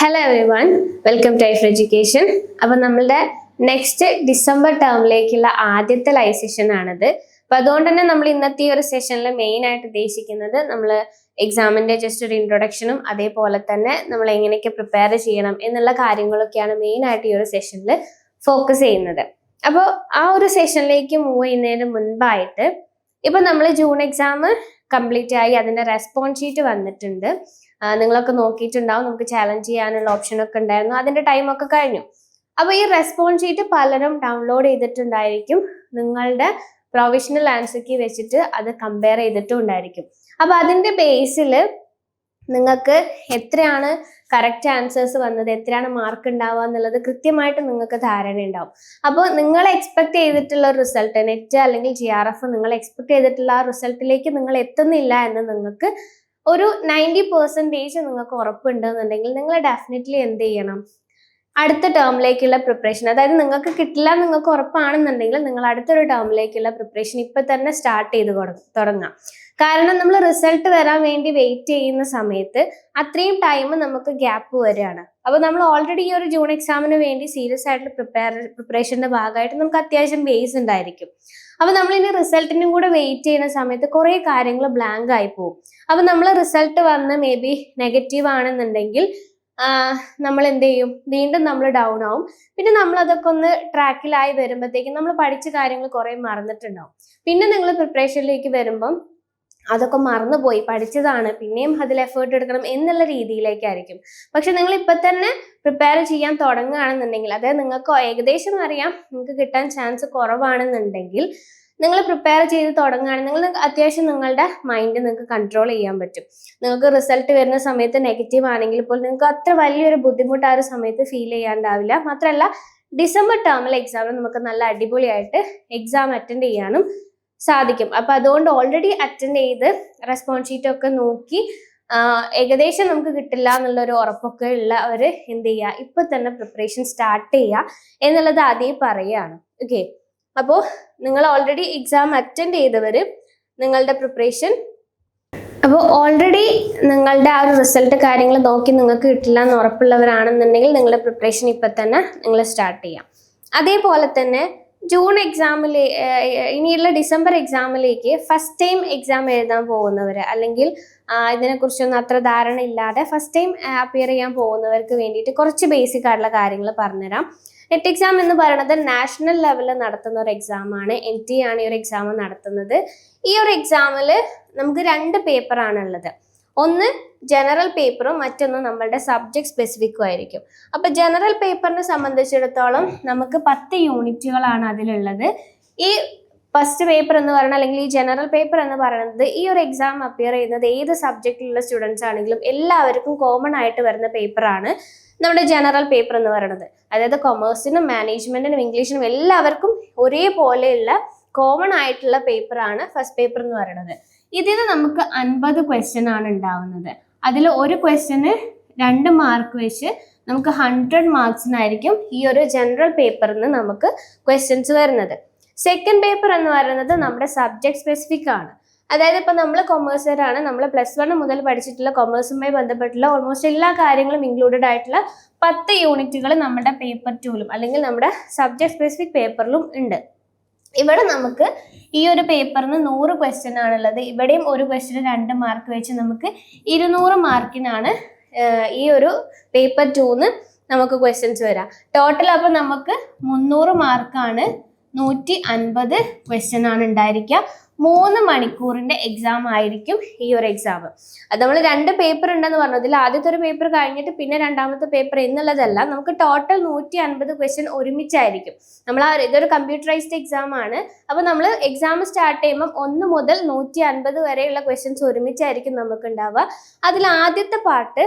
Hello everyone welcome to aif education അപ്പം നമ്മളുടെ next December ടേമിലേക്കുള്ള ആദ്യത്തെ ലൈവ് സെഷൻ ആണിത്. അപ്പം അതുകൊണ്ട് തന്നെ നമ്മൾ ഇന്നത്തെ ഈ ഒരു സെഷനിൽ മെയിൻ ആയിട്ട് ഉദ്ദേശിക്കുന്നത് നമ്മൾ എക്സാമിന്റെ ജസ്റ്റ് ഒരു ഇൻട്രൊഡക്ഷനും അതേപോലെ തന്നെ നമ്മൾ എങ്ങനെയൊക്കെ പ്രിപ്പയർ ചെയ്യണം എന്നുള്ള കാര്യങ്ങളൊക്കെയാണ് മെയിൻ ആയിട്ട് ഈ ഒരു സെഷനിൽ ഫോക്കസ് ചെയ്യുന്നത്. അപ്പോൾ ആ ഒരു സെഷനിലേക്ക് മൂവ് ചെയ്യുന്നതിന് മുൻപായിട്ട് ഇപ്പൊ നമ്മൾ ജൂൺ എക്സാം കംപ്ലീറ്റ് ആയി അതിന്റെ റെസ്പോൺസ് ഷീറ്റ് വന്നിട്ടുണ്ട്. നിങ്ങളൊക്കെ നോക്കിയിട്ടുണ്ടാവും. നമുക്ക് ചാലഞ്ച് ചെയ്യാനുള്ള ഓപ്ഷൻ ഒക്കെ ഉണ്ടായിരുന്നു. അതിന്റെ ടൈം ഒക്കെ കഴിഞ്ഞു. അപ്പൊ ഈ റെസ്പോൺസ് ഷീറ്റ് പലരും ഡൗൺലോഡ് ചെയ്തിട്ടുണ്ടായിരിക്കും. നിങ്ങളുടെ പ്രൊവിഷണൽ ആൻസർക്ക് വെച്ചിട്ട് അത് കമ്പയർ ചെയ്തിട്ടും ഉണ്ടായിരിക്കും. അപ്പൊ അതിന്റെ ബേസിൽ നിങ്ങൾക്ക് എത്രയാണ് കറക്റ്റ് ആൻസേഴ്സ് വന്നത് എത്രയാണ് മാർക്ക് ഉണ്ടാവുക എന്നുള്ളത് കൃത്യമായിട്ട് നിങ്ങൾക്ക് ധാരണ ഉണ്ടാവും. അപ്പോൾ നിങ്ങൾ എക്സ്പെക്ട് ചെയ്തിട്ടുള്ള റിസൾട്ട് നെറ്റ് അല്ലെങ്കിൽ ജി ആർ എഫ് നിങ്ങൾ എക്സ്പെക്ട് ചെയ്തിട്ടുള്ള ആ റിസൾട്ടിലേക്ക് നിങ്ങൾ എത്തുന്നില്ല എന്ന് നിങ്ങൾക്ക് ഒരു നയന്റി പെർസെന്റേജ് നിങ്ങൾക്ക് ഉറപ്പുണ്ടെന്നുണ്ടെങ്കിൽ നിങ്ങൾ ഡെഫിനറ്റ്ലി എന്ത് ചെയ്യണം? അടുത്ത ടേമിലേക്കുള്ള പ്രിപ്പറേഷൻ അതായത് നിങ്ങൾക്ക് കിട്ടില്ല നിങ്ങൾക്ക് ഉറപ്പാണെന്നുണ്ടെങ്കിൽ നിങ്ങൾ അടുത്തൊരു ടേമിലേക്കുള്ള പ്രിപ്പറേഷൻ ഇപ്പം തന്നെ സ്റ്റാർട്ട് ചെയ്ത് തുടങ്ങാം. കാരണം നമ്മൾ റിസൾട്ട് വരാൻ വേണ്ടി വെയിറ്റ് ചെയ്യുന്ന സമയത്ത് അത്രയും ടൈം നമുക്ക് ഗ്യാപ്പ് വരികയാണ്. അപ്പോൾ നമ്മൾ ഓൾറെഡി ഈ ഒരു ജൂൺ എക്സാമിന് വേണ്ടി സീരിയസ് ആയിട്ടുള്ള പ്രിപ്പയർ പ്രിപ്പറേഷന്റെ ഭാഗമായിട്ട് നമുക്ക് അത്യാവശ്യം ബേസ് ഉണ്ടായിരിക്കും. അപ്പോൾ നമ്മൾ ഇനി റിസൾട്ടിനും കൂടെ വെയിറ്റ് ചെയ്യുന്ന സമയത്ത് കുറേ കാര്യങ്ങൾ ബ്ലാങ്ക് ആയി പോകും. അപ്പോൾ നമ്മൾ റിസൾട്ട് വന്ന് മേ ബി നെഗറ്റീവ് ആണെന്നുണ്ടെങ്കിൽ നമ്മൾ എന്ത് ചെയ്യും? വീണ്ടും നമ്മൾ ഡൗൺ ആവും. പിന്നെ നമ്മൾ അതൊക്കെ ഒന്ന് ട്രാക്കിലായി വരുമ്പോഴത്തേക്കും നമ്മൾ പഠിച്ച കാര്യങ്ങൾ കുറേ മറന്നിട്ടുണ്ടാവും. പിന്നെ നിങ്ങൾ പ്രിപ്പറേഷനിലേക്ക് വരുമ്പം അതൊക്കെ മറന്നുപോയി പഠിച്ചതാണ്. പിന്നെയും അതിൽ എഫേർട്ട് എടുക്കണം എന്നുള്ള രീതിയിലേക്കായിരിക്കും. പക്ഷെ നിങ്ങൾ ഇപ്പൊ തന്നെ പ്രിപ്പയർ ചെയ്യാൻ തുടങ്ങുകയാണെന്നുണ്ടെങ്കിൽ അതായത് നിങ്ങൾക്ക് ഏകദേശം അറിയാം നിങ്ങൾക്ക് കിട്ടാൻ ചാൻസ് കുറവാണെന്നുണ്ടെങ്കിൽ നിങ്ങൾ പ്രിപ്പയർ ചെയ്ത് തുടങ്ങുകയാണെങ്കിൽ നിങ്ങൾക്ക് അത്യാവശ്യം നിങ്ങളുടെ മൈൻഡ് നിങ്ങൾക്ക് കൺട്രോൾ ചെയ്യാൻ പറ്റും. നിങ്ങൾക്ക് റിസൾട്ട് വരുന്ന സമയത്ത് നെഗറ്റീവ് ആണെങ്കിൽ പോലും നിങ്ങൾക്ക് അത്ര വലിയൊരു ബുദ്ധിമുട്ട് ആ ഒരു സമയത്ത് ഫീൽ ചെയ്യാണ്ടാവില്ല. മാത്രമല്ല ഡിസംബർ ടേമിലെ എക്സാമിൽ നമുക്ക് നല്ല അടിപൊളിയായിട്ട് എക്സാം അറ്റൻഡ് ചെയ്യാനും സാധിക്കും. അപ്പൊ അതുകൊണ്ട് ഓൾറെഡി അറ്റൻഡ് ചെയ്ത് റെസ്പോൺസ് ഷീറ്റ് ഒക്കെ നോക്കി ഏകദേശം നമുക്ക് കിട്ടില്ല എന്നുള്ള ഒരു ഉറപ്പൊക്കെ ഉള്ളവര് എന്ത് ചെയ്യുക ഇപ്പൊ തന്നെ പ്രിപ്പറേഷൻ സ്റ്റാർട്ട് ചെയ്യുക എന്നുള്ളത് ആദ്യം പറയുകയാണ് ഓക്കെ അപ്പോൾ നിങ്ങൾ ഓൾറെഡി എക്സാം അറ്റൻഡ് ചെയ്തവര് നിങ്ങളുടെ പ്രിപ്പറേഷൻ അപ്പോൾ ഓൾറെഡി നിങ്ങളുടെ ആ ഒരു റിസൾട്ട് കാര്യങ്ങൾ നോക്കി നിങ്ങൾക്ക് കിട്ടില്ല എന്ന് ഉറപ്പുള്ളവരാണെന്നുണ്ടെങ്കിൽ നിങ്ങളുടെ പ്രിപ്പറേഷൻ ഇപ്പം തന്നെ നിങ്ങൾ സ്റ്റാർട്ട് ചെയ്യാം. അതേപോലെ തന്നെ ജൂൺ എക്സാമിൽ ഇനിയുള്ള ഡിസംബർ എക്സാമിലേക്ക് ഫസ്റ്റ് ടൈം എക്സാം എഴുതാൻ പോകുന്നവർ അല്ലെങ്കിൽ ഇതിനെക്കുറിച്ചൊന്നും അത്ര ധാരണ ഇല്ലാതെ ഫസ്റ്റ് ടൈം അപ്പിയർ ചെയ്യാൻ പോകുന്നവർക്ക് വേണ്ടിയിട്ട് കുറച്ച് ബേസിക് ആയിട്ടുള്ള കാര്യങ്ങൾ പറഞ്ഞുതരാം. നെറ്റ് എക്സാം എന്ന് പറയുന്നത് നാഷണൽ ലെവലിൽ നടത്തുന്ന ഒരു എക്സാം ആണ്. എൻ ടി ആണ് ഈ ഒരു എക്സാം നടത്തുന്നത്. ഈ ഒരു എക്സാമിൽ നമുക്ക് രണ്ട് പേപ്പറാണ് ഉള്ളത് ഒന്ന് ജനറൽ പേപ്പറും മറ്റൊന്ന് നമ്മളുടെ സബ്ജക്ട് സ്പെസിഫിക്കും ആയിരിക്കും. അപ്പൊ ജനറൽ പേപ്പറിനെ സംബന്ധിച്ചിടത്തോളം നമുക്ക് പത്ത് യൂണിറ്റുകളാണ് അതിലുള്ളത്. ഈ ഫസ്റ്റ് പേപ്പർ എന്ന് പറയുന്നത് അല്ലെങ്കിൽ ഈ ജനറൽ പേപ്പർ എന്ന് പറയുന്നത് ഈ ഒരു എക്സാം അപ്പിയർ ചെയ്യുന്നത് ഏത് സബ്ജക്റ്റിലുള്ള സ്റ്റുഡൻസ് ആണെങ്കിലും എല്ലാവർക്കും കോമൺ ആയിട്ട് വരുന്ന പേപ്പറാണ് നമ്മുടെ ജനറൽ പേപ്പർ എന്ന് പറയുന്നത്. അതായത് കൊമേഴ്സിനും മാനേജ്മെന്റിനും ഇംഗ്ലീഷിനും എല്ലാവർക്കും ഒരേപോലെയുള്ള കോമൺ ആയിട്ടുള്ള പേപ്പറാണ് ഫസ്റ്റ് പേപ്പർ എന്ന് പറയുന്നത്. ഇതിന് നമുക്ക് അൻപത് ക്വസ്റ്റ്യൻ ആണ് ഉണ്ടാവുന്നത്. അതിൽ ഒരു ക്വസ്റ്റ്യന് രണ്ട് മാർക്ക് വെച്ച് നമുക്ക് ഹൺഡ്രഡ് മാർക്സിനായിരിക്കും ഈ ഒരു ജനറൽ പേപ്പറിൽ നിന്ന് നമുക്ക് ക്വസ്റ്റ്യൻസ് വരുന്നത്. സെക്കൻഡ് പേപ്പർ എന്ന് പറയുന്നത് നമ്മുടെ സബ്ജക്ട് സ്പെസിഫിക് ആണ്. അതായത് ഇപ്പം നമ്മൾ കൊമേഴ്സുകാരാണ് നമ്മൾ പ്ലസ് വൺ മുതൽ പഠിച്ചിട്ടുള്ള കൊമേഴ്സുമായി ബന്ധപ്പെട്ടുള്ള ഓൾമോസ്റ്റ് എല്ലാ കാര്യങ്ങളും ഇൻക്ലൂഡഡ് ആയിട്ടുള്ള പത്ത് യൂണിറ്റുകൾ നമ്മുടെ പേപ്പർ ടൂലും അല്ലെങ്കിൽ നമ്മുടെ സബ്ജക്ട് സ്പെസിഫിക് പേപ്പറിലും ഉണ്ട്. ഇവിടെ നമുക്ക് ഈ ഒരു പേപ്പറിന് നൂറ് ക്വസ്റ്റ്യൻ ആണുള്ളത്. ഇവിടെയും ഒരു ക്വസ്റ്റ്യൻ രണ്ട് മാർക്ക് വെച്ച് നമുക്ക് ഇരുന്നൂറ് മാർക്കിനാണ് ഈ ഒരു പേപ്പർ ടൂന്ന് നമുക്ക് ക്വസ്റ്റ്യൻസ് വരാം. ടോട്ടൽ അപ്പോൾ നമുക്ക് മുന്നൂറ് മാർക്കാണ് നൂറ്റി അൻപത് ക്വസ്റ്റ്യൻ ആണ് ഉണ്ടായിരിക്കുക. മൂന്ന് മണിക്കൂറിന്റെ എക്സാം ആയിരിക്കും ഈ ഒരു എക്സാം അത് നമ്മൾ രണ്ട് പേപ്പർ ഉണ്ടെന്ന് പറഞ്ഞതിൽ ആദ്യത്തെ ഒരു പേപ്പർ കഴിഞ്ഞിട്ട് പിന്നെ രണ്ടാമത്തെ പേപ്പർ എന്നുള്ളതല്ല നമുക്ക് ടോട്ടൽ നൂറ്റി അൻപത് ക്വസ്റ്റ്യൻ ഒരുമിച്ചായിരിക്കും. നമ്മൾ ആ ഇതൊരു കമ്പ്യൂട്ടറൈസ്ഡ് എക്സാം ആണ്. അപ്പോൾ നമ്മൾ എക്സാം സ്റ്റാർട്ട് ചെയ്യുമ്പോൾ ഒന്ന് മുതൽ നൂറ്റി അൻപത് വരെയുള്ള ക്വസ്റ്റ്യൻസ് ഒരുമിച്ചായിരിക്കും നമുക്ക് ഉണ്ടാവുക അതിൽ ആദ്യത്തെ പാർട്ട്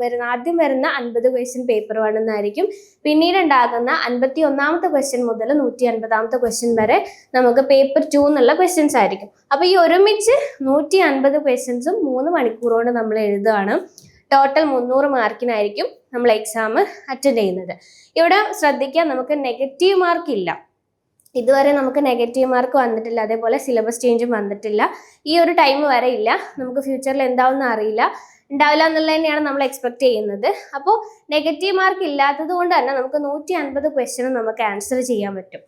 വരുന്ന ആദ്യം വരുന്ന അൻപത് ക്വസ്റ്റ്യൻ പേപ്പർ വേണമെന്നായിരിക്കും പിന്നീട് ഉണ്ടാകുന്ന അൻപത്തി ഒന്നാമത്തെ ക്വസ്റ്റ്യൻ മുതൽ നൂറ്റി അൻപതാമത്തെ ക്വസ്റ്റ്യൻ വരെ നമുക്ക് പേപ്പർ ടു എന്നുള്ള ക്വസ്റ്റ്യൻസ് ആയിരിക്കും. അപ്പോൾ ഈ ഒരുമിച്ച് നൂറ്റി അൻപത് ക്വസ്റ്റ്യൻസും മൂന്ന് മണിക്കൂർ കൊണ്ട് നമ്മൾ എഴുതുകയാണ് ടോട്ടൽ മുന്നൂറ് മാർക്കിനായിരിക്കും നമ്മൾ എക്സാം അറ്റൻഡ് ചെയ്യുന്നത്. ഇവിടെ ശ്രദ്ധിക്കുക നമുക്ക് നെഗറ്റീവ് മാർക്ക് ഇല്ല. ഇതുവരെ നമുക്ക് നെഗറ്റീവ് മാർക്ക് വന്നിട്ടില്ല. അതേപോലെ സിലബസ് ചേഞ്ചും വന്നിട്ടില്ല. ഈ ഒരു ടൈം വരെ ഇല്ല. നമുക്ക് ഫ്യൂച്ചറിൽ എന്താവുമെന്ന് അറിയില്ല. ഉണ്ടാവില്ല എന്നുള്ളത് തന്നെയാണ് നമ്മൾ എക്സ്പെക്ട് ചെയ്യുന്നത്. അപ്പോൾ നെഗറ്റീവ് മാർക്ക് ഇല്ലാത്തത് കൊണ്ട് തന്നെ നമുക്ക് നൂറ്റി അൻപത് ക്വസ്റ്റ്യനും നമുക്ക് ആൻസർ ചെയ്യാൻ പറ്റും.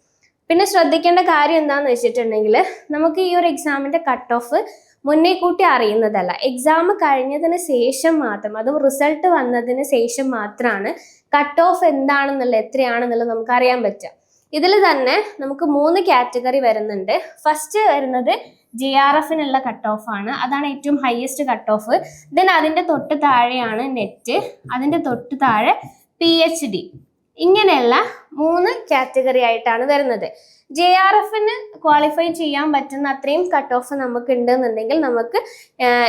പിന്നെ ശ്രദ്ധിക്കേണ്ട കാര്യം എന്താണെന്ന് വെച്ചിട്ടുണ്ടെങ്കിൽ നമുക്ക് ഈ ഒരു എക്സാമിന്റെ കട്ട് ഓഫ് മുന്നേ കൂട്ടി അറിയുന്നതല്ല. എക്സാം കഴിഞ്ഞതിന് ശേഷം മാത്രം അതും റിസൾട്ട് വന്നതിന് ശേഷം മാത്രമാണ് കട്ട് ഓഫ് എന്താണെന്നുള്ളത് എത്രയാണെന്നുള്ളത് നമുക്ക് അറിയാൻ പറ്റുക. ഇതിൽ തന്നെ നമുക്ക് മൂന്ന് കാറ്റഗറി വരുന്നുണ്ട്. ഫസ്റ്റ് വരുന്നത് ജെ ആർ എഫിനുള്ള കട്ട് ഓഫ് ആണ്. അതാണ് ഏറ്റവും ഹയസ്റ്റ് കട്ട് ഓഫ് ദെൻ അതിന്റെ തൊട്ട് താഴെയാണ് നെറ്റ് അതിന്റെ തൊട്ട് താഴെ പി എച്ച് ഡി ഇങ്ങനെയുള്ള മൂന്ന് കാറ്റഗറി ആയിട്ടാണ് വരുന്നത്. ജെ ആർ എഫിന് ക്വാളിഫൈ ചെയ്യാൻ പറ്റുന്ന അത്രയും കട്ട് ഓഫ് നമുക്ക് ഉണ്ടെന്നുണ്ടെങ്കിൽ നമുക്ക്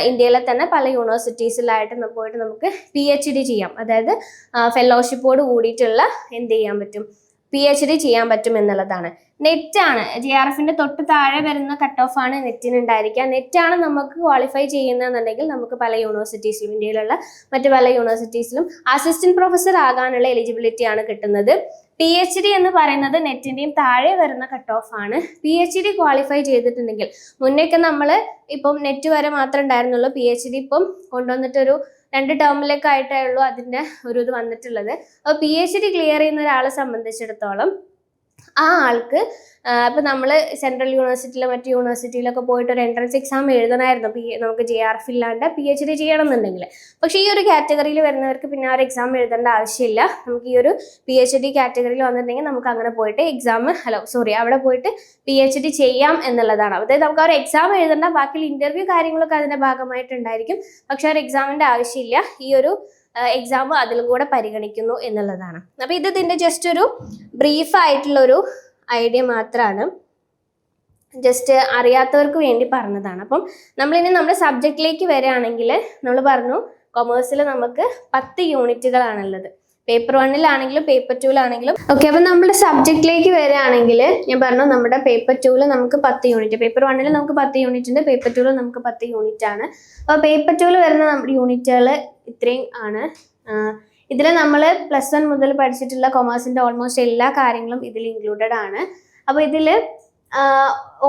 ഇന്ത്യയിലെ തന്നെ പല യൂണിവേഴ്സിറ്റീസിലായിട്ട് പോയിട്ട് നമുക്ക് പി എച്ച് ഡി ചെയ്യാം. അതായത് ഫെലോഷിപ്പോട് കൂടിയിട്ടുള്ള എന്ത് ചെയ്യാൻ പറ്റും? പി എച്ച് ഡി ചെയ്യാൻ പറ്റും എന്നുള്ളതാണ്. നെറ്റാണ് ജെ ആർ എഫിന്റെ തൊട്ട് താഴെ വരുന്ന കട്ട് ഓഫ് ആണ് നെറ്റിന് ഉണ്ടായിരിക്കുക നെറ്റാണ് നമുക്ക് ക്വാളിഫൈ ചെയ്യുന്നതെന്നുണ്ടെങ്കിൽ നമുക്ക് പല യൂണിവേഴ്സിറ്റീസിലും ഇന്ത്യയിലുള്ള മറ്റു പല യൂണിവേഴ്സിറ്റീസിലും അസിസ്റ്റന്റ് പ്രൊഫസർ ആകാനുള്ള എലിജിബിലിറ്റി ആണ് കിട്ടുന്നത്. പി എച്ച് ഡി എന്ന് പറയുന്നത് നെറ്റിന്റെയും താഴെ വരുന്ന കട്ട് ഓഫ് ആണ്. പി എച്ച് ഡി ക്വാളിഫൈ ചെയ്തിട്ടുണ്ടെങ്കിൽ മുന്നേക്ക് നമ്മൾ ഇപ്പം നെറ്റ് വരെ മാത്രമേ ഉണ്ടായിരുന്നുള്ളൂ. പി എച്ച് ഡി ഇപ്പം കൊണ്ടുവന്നിട്ടൊരു രണ്ട് ടേമിലേക്കായിട്ടേ ഉള്ളൂ അതിന്റെ ഒരു ഇത് വന്നിട്ടുള്ളത്. അപ്പോൾ പി എച്ച് ഡി ക്ലിയർ ചെയ്യുന്ന ഒരാളെ സംബന്ധിച്ചിടത്തോളം ആ ആൾക്ക് ഇപ്പം നമ്മൾ സെൻട്രൽ യൂണിവേഴ്സിറ്റിയിലോ മറ്റ് യൂണിവേഴ്സിറ്റിയിലൊക്കെ പോയിട്ട് ഒരു എൻട്രൻസ് എക്സാം എഴുതണമായിരുന്നു പി നമുക്ക് ജെ ആർ എഫ് ഇല്ലാണ്ട് പി എച്ച് ഡി ചെയ്യണം എന്നുണ്ടെങ്കിൽ പക്ഷേ ഈ ഒരു കാറ്റഗറിയിൽ വരുന്നവർക്ക് പിന്നെ ആ ഒരു എക്സാം എഴുതേണ്ട ആവശ്യമില്ല. നമുക്ക് ഈ ഒരു പി എച്ച് ഡി കാറ്റഗറിയിൽ വന്നിട്ടുണ്ടെങ്കിൽ നമുക്ക് അങ്ങനെ പോയിട്ട് എക്സാം ഹലോ സോറി അവിടെ പോയിട്ട് പി എച്ച് ഡി ചെയ്യാം എന്നുള്ളതാണ്. അതായത് നമുക്ക് ആ ഒരു എക്സാം എഴുതേണ്ട ബാക്കിയുള്ള ഇന്റർവ്യൂ കാര്യങ്ങളൊക്കെ അതിന്റെ ഭാഗമായിട്ടുണ്ടായിരിക്കും. പക്ഷേ ആ ഒരു എക്സാമിന്റെ ആവശ്യമില്ല. ഈ ഒരു എക്സാം അതിലും കൂടെ പരിഗണിക്കുന്നു എന്നുള്ളതാണ്. അപ്പോൾ ഇത് ഇതിന്റെ ജസ്റ്റ് ഒരു ബ്രീഫ് ആയിട്ടുള്ള ഒരു ഐഡിയ മാത്രമാണ് ജസ്റ്റ് അറിയാത്തവർക്ക് വേണ്ടി പറഞ്ഞതാണ്. അപ്പം നമ്മളിനി നമ്മുടെ സബ്ജക്റ്റിലേക്ക് വരികയാണെങ്കിൽ നമ്മൾ പറഞ്ഞു കൊമേഴ്സിൽ നമുക്ക് പത്ത് യൂണിറ്റുകളാണുള്ളത്. പേപ്പർ വണ്ണിലാണെങ്കിലും പേപ്പർ ടൂലാണെങ്കിലും ഓക്കെ അപ്പം നമ്മുടെ സബ്ജക്റ്റിലേക്ക് വരികയാണെങ്കിൽ ഞാൻ പറഞ്ഞു നമ്മുടെ പേപ്പർ ടൂവിൽ നമുക്ക് പത്ത് യൂണിറ്റ് പേപ്പർ വണ്ണിൽ നമുക്ക് പത്ത് യൂണിറ്റ് ഉണ്ട് പേപ്പർ ടൂവിൽ നമുക്ക് പത്ത് യൂണിറ്റ് ആണ് അപ്പോൾ പേപ്പർ ടൂവിൽ വരുന്ന നമ്മുടെ യൂണിറ്റുകൾ ഇത്രയും ആണ്. ഇതിൽ നമ്മൾ പ്ലസ് വൺ മുതൽ പഠിച്ചിട്ടുള്ള കൊമേഴ്സിന്റെ ഓൾമോസ്റ്റ് എല്ലാ കാര്യങ്ങളും ഇതിൽ ഇൻക്ലൂഡഡ് ആണ്. അപ്പോൾ ഇതിൽ